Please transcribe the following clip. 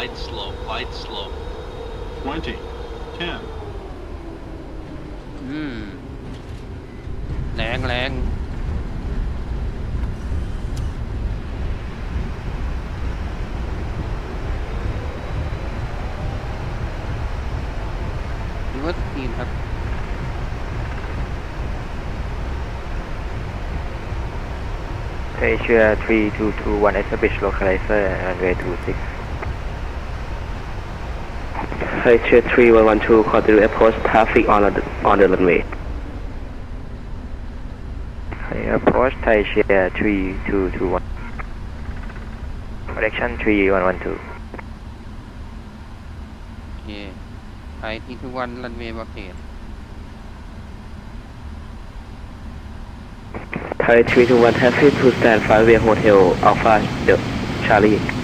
Glide slow, glide slow. 20, 10, อืม แรงแรงหรือว่าทีมครับ Asia 3221 establish localizer runway 26. H3112 Cordelia Airport traffic on the, on the runway. Approach Taishia 3221. Correction 3112. Okay. I think one runway blockade. Thai 321 traffic to stand five hotel Alpha Charlie.